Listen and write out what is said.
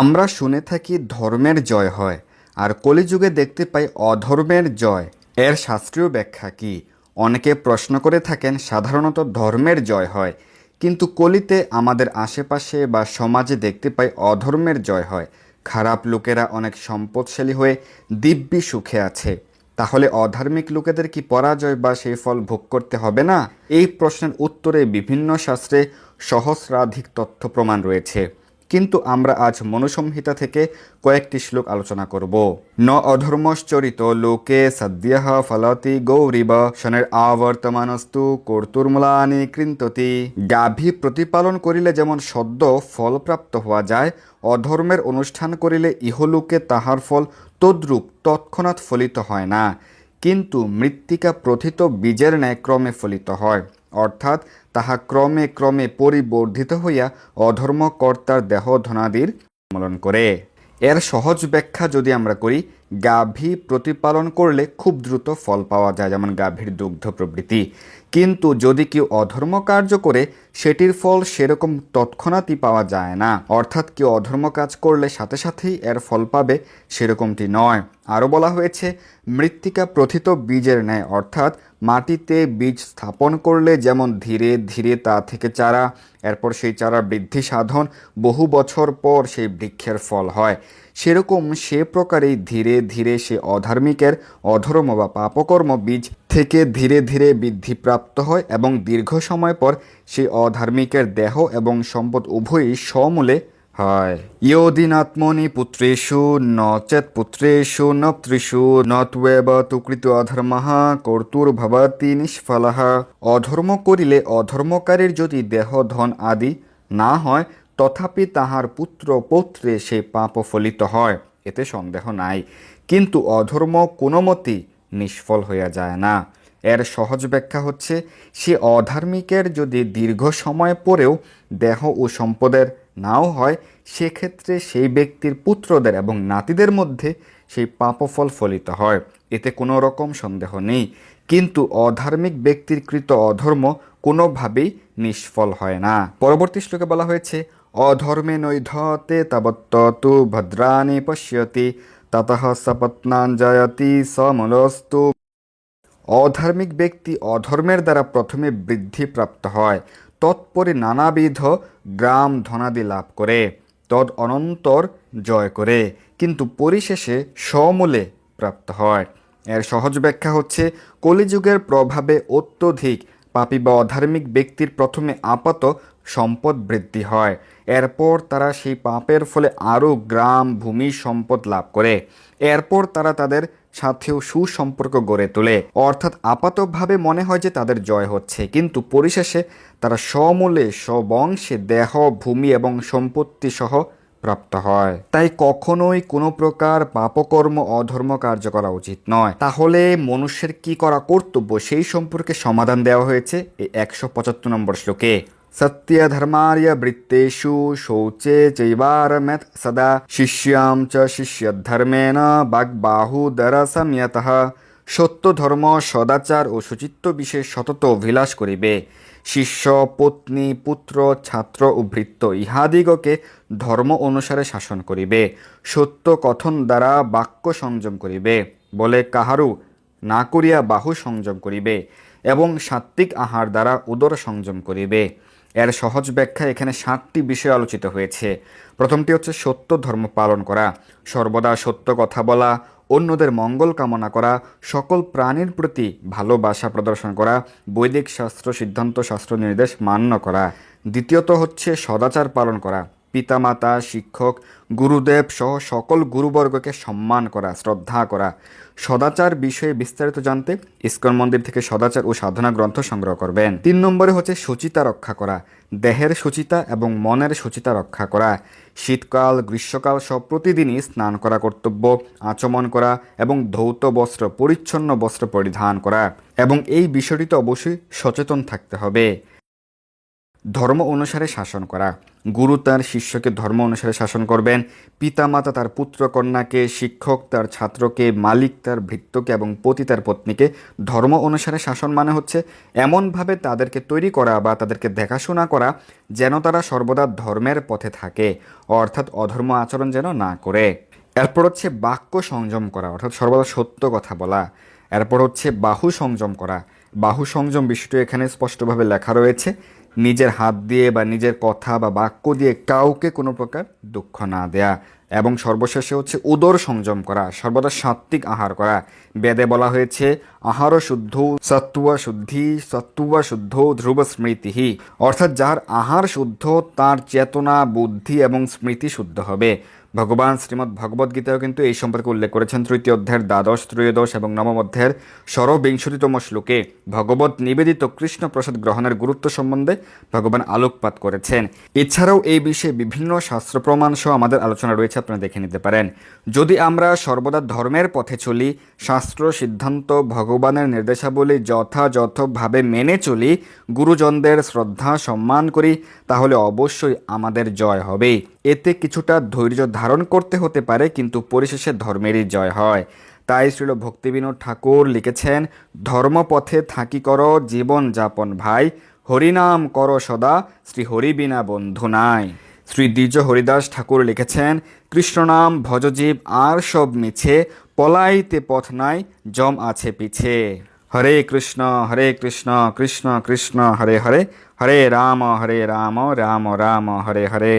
আমরা শুনে থাকি ধর্মের জয় হয়, আর কলিযুগে দেখতে পাই অধর্মের জয়। এর শাস্ত্রীয় ব্যাখ্যা কি? অনেকে প্রশ্ন করে থাকেন, সাধারণত ধর্মের জয় হয়, কিন্তু কলিতে আমাদের আশেপাশে বা সমাজে দেখতে পাই অধর্মের জয় হয়। খারাপ লোকেরা অনেক সম্পদশালী হয়ে দিব্যি সুখে আছে। তাহলে অধার্মিক লোকেদের কি পরাজয় বা সেই ফল ভোগ করতে হবে না? এই প্রশ্নের উত্তরে বিভিন্ন শাস্ত্রে সহস্রাধিক তথ্য প্রমাণ রয়েছে। কিন্তু আমরা আজ মনুসংহিতা থেকে কয়েকটি শ্লোক আলোচনা করব। ন অধর্মশ্চরিত লোকে সদ্যহ ফলতি গৌরীব, শনের আবর্তমানস্তু কর্তুর্মূলানি কৃন্ততি গাভী প্রতিপালন করিলে যেমন সদ্য ফলপ্রাপ্ত হওয়া যায়, অধর্মের অনুষ্ঠান করিলে ইহলোকে তাহার ফল তদ্রূপ তৎক্ষণাৎ ফলিত হয় না। কিন্তু মৃত্তিকা প্রথিত বীজের ন্যায় ক্রমে ফলিত হয়। অর্থাৎ তাহা ক্রমে ক্রমে পরিবর্ধিত হইয়া অধর্মকর্তার দেহ ধনাদির মলন করে। এর সহজ ব্যাখ্যা যদি আমরা করি গাভী প্রতিপালন করলে খুব দ্রুত ফল পাওয়া যায়, যেমন গাভীর দুগ্ধ প্রভৃতি। কিন্তু যদি কেউ অধর্ম কার্য করে, সেটির ফল সেরকম তৎক্ষণাৎই পাওয়া যায় না। অর্থাৎ কেউ অধর্ম কাজ করলে সাথে সাথেই এর ফল পাবে, সেরকমটি নয়। আরও বলা হয়েছে, মৃত্তিকা প্রথিত বীজের ন্যায়, অর্থাৎ মাটিতে বীজ স্থাপন করলে যেমন ধীরে ধীরে তা থেকে চারা, এরপর সেই চারা বৃদ্ধি সাধন বহু বছর পর সেই বৃক্ষের ফল হয়। সেরকম সে প্রকারেই ধীরে ধীরে ধীরে সে অধার্মিকের অধর্ম বা পাপকর্ম বীজ থেকে ধীরে ধীরে বৃদ্ধিপ্রাপ্ত হয় এবং দীর্ঘ সময় পর সে অধার্মিকের দেহ এবং সম্পদ উভয়ই সমূলে হয়। ইয়োদিনাত্মনি পুত্রেষু ন চেত পুত্রেষু ন ত্রিষু নত্বেব তুকৃত অধর্মঃ কর্তুর্ভবতি নিষ্ফলঃ। অধর্ম করিলে অধর্মকারীর যদি দেহ, ধন আদি না হয়, তথাপি তাহার পুত্র পৌত্রে সে পাপ ফলিত হয়। এতে সন্দেহ নাই। কিন্তু অধর্ম কোনো মতেই নিষ্ফল হইয়া যায় না। এর সহজ ব্যাখ্যা হচ্ছে, সে অধার্মিকের যদি দীর্ঘ সময় পরেও দেহ ও সম্পদের নাও হয়, সেক্ষেত্রে সেই ব্যক্তির পুত্রদের এবং নাতিদের মধ্যে সেই পাপফল ফলিত হয়। এতে কোনো রকম সন্দেহ নেই। কিন্তু অধার্মিক ব্যক্তির কৃত অধর্ম কোনোভাবেই নিষ্ফল হয় না। পরবর্তী শ্লোকে বলা হয়েছে অধর্মে নৈধতে তাবত্তু ভদ্রাণি পশ্যতি ততঃ সপত্নাঞ্জয়তি সমলস্তু। অধার্মিক ব্যক্তি অধর্মের দ্বারা প্রথমে বৃদ্ধিপ্রাপ্ত হয়, তৎপরে নানাবিধ গ্রাম ধনাদি লাভ করে, তদ অনন্তর জয় করে, কিন্তু পরিশেষে সমূলে প্রাপ্ত হয়। এর সহজ ব্যাখ্যা হচ্ছে, কলিযুগের প্রভাবে অত্যধিক পাপী বা অধার্মিক ব্যক্তির প্রথমে আপাত সম্পদ বৃদ্ধি হয়। এরপর তারা সেই পাপের ফলে আরও গ্রাম, ভূমি, সম্পদ লাভ করে। এরপর তারা তাদের সাথেও সুসম্পর্ক গড়ে তোলে। অর্থাৎ আপাতভাবে মনে হয় যে তাদের জয় হচ্ছে। কিন্তু পরিশেষে তারা সমূলে স্ববংশে দেহ, ভূমি এবং সম্পত্তি সহ প্রাপ্ত হয়। তাই কখনোই কোনো প্রকার পাপকর্ম, অধর্ম কার্য করা উচিত নয়। তাহলে মনুষ্যের কি করা কর্তব্য? সেই সম্পর্কে সমাধান দেওয়া হয়েছে এই একশো পঁচাত্তর নম্বর শ্লোকে। সত্য ধর্মার্য বৃত্তেষু শৌচে চৈবারমেত সদা শিষ্যাম চ শিষ্যধর্মেন বাগ্বাহুদর সম্যত সত্য ধর্ম সদাচার ও শুচিত্ব বিশেষ সতত অভিলাষ করিবে। শিষ্য, পত্নী, পুত্র, ছাত্র ও ভৃত্য ইহাদিগকে ধর্ম অনুসারে শাসন করিবে। সত্য কথন দ্বারা বাক্য সংযম করিবে। বলে কাহারু না করিয়া বাহু সংযম করিবে এবং সাত্ত্বিক আহার দ্বারা উদর সংযম করিবে। এর সহজ ব্যাখ্যা এখানে সাতটি বিষয় আলোচিত হয়েছে। প্রথমটি হচ্ছে সত্য ধর্ম পালন করা, সর্বদা সত্য কথা বলা, অন্যদের মঙ্গল কামনা করা, সকল প্রাণীর প্রতি ভালোবাসা প্রদর্শন করা, বৈদিক শাস্ত্র সিদ্ধান্ত শাস্ত্র নির্দেশ মান্য করা। দ্বিতীয়ত হচ্ছে সদাচার পালন করা। পিতামাতা, শিক্ষক, গুরুদেব সহ সকল গুরুবর্গকে সম্মান করা, শ্রদ্ধা করা। সদাচার বিষয়ে বিস্তারিত জানতে ইস্কন মন্দির থেকে সদাচার ও সাধনা গ্রন্থ সংগ্রহ করবেন। তিন নম্বরে হচ্ছে শুচিতা রক্ষা করা, দেহের শুচিতা এবং মনের শুচিতা রক্ষা করা, শীতকাল, গ্রীষ্মকাল সব প্রতিদিনই স্নান করা কর্তব্য, আচমন করা এবং ধৌত বস্ত্র, পরিচ্ছন্ন বস্ত্র পরিধান করা। এবং এই বিষয়টিতে অবশ্যই সচেতন থাকতে হবে। ধর্ম অনুসারে শাসন করা। গুরু তার শিষ্যকে ধর্ম অনুসারে শাসন করবেন, পিতামাতা তার পুত্র কন্যাকে শিক্ষক তার ছাত্রকে, মালিক তার ভৃত্যকে এবং পতি তার পত্নীকে ধর্ম অনুসারে শাসন মানে হচ্ছে এমনভাবে তাদেরকে তৈরি করা বা তাদেরকে দেখাশোনা করা যেন তারা সর্বদা ধর্মের পথে থাকে, অর্থাৎ অধর্ম আচরণ যেন না করে। এরপর হচ্ছে বাক্য সংযম করা, অর্থাৎ সর্বদা সত্য কথা বলা। এরপর হচ্ছে বাহু সংযম করা। বাহু সংযম বিষয়টি এখানে স্পষ্টভাবে লেখা রয়েছে। নিজের হাত দিয়ে বা নিজের কথা বা বাক্য দিয়ে কাউকে কোনো প্রকার দুঃখ না দেয়া এবং সর্বশেষে হচ্ছে উদর সংযম করা, সর্বদা সাত্ত্বিক আহার করা। বেদে বলা হয়েছে, আহার শুদ্ধ সত্ত্বা শুদ্ধি, সত্ত্বা শুদ্ধ ধ্রুব স্মৃতিহি। অর্থাৎ যার আহার শুদ্ধ, তার চেতনা, বুদ্ধি এবং স্মৃতি শুদ্ধ হবে। ভগবান শ্রীমদ্ ভগবদ গীতাও কিন্তু এই সম্পর্কে উল্লেখ করেছেন। তৃতীয় অধ্যায়ের দ্বাদশ, ত্রয়োদশ এবং নবম অধ্যায়ের ষড়বিংশতিতম শ্লোকে ভগবত নিবেদিত কৃষ্ণ প্রসাদ গ্রহণের গুরুত্ব সম্বন্ধে ভগবান আলোকপাত করেছেন। এছাড়াও এই বিষয়ে বিভিন্ন শাস্ত্র প্রমাণ সহ আমাদের আলোচনা রয়েছে, আপনারা দেখে নিতে পারেন। যদি আমরা সর্বদা ধর্মের পথে চলি, শাস্ত্র, সিদ্ধান্ত, ভগবানের নির্দেশাবলী যথাযথভাবে মেনে চলি, গুরুজনদের শ্রদ্ধা সম্মান করি, তাহলে অবশ্যই আমাদের জয় হবে এতে কিছুটা ধৈর্য ধারণ করতে হতে পারে, কিন্তু পরিশেষে ধর্মেরই জয় হয়। তাই শ্রীল ভক্তিবিনোদ ঠাকুর লিখেছেন, ধর্মপথে থাকি কর, জীবন যাপন ভাই, হরিনাম কর সদা, শ্রী হরি বিনা বন্ধু নাই। শ্রী দ্বিজ হরিদাস ঠাকুর লিখেছেন কৃষ্ণনাম ভজজীব আর সব মিছে, পলাইতে পথ নাই, জম আছে পিছে। হরে কৃষ্ণ হরে কৃষ্ণ কৃষ্ণ কৃষ্ণ, হরে হরে হরে রাম হরে রাম রাম রাম, হরে হরে।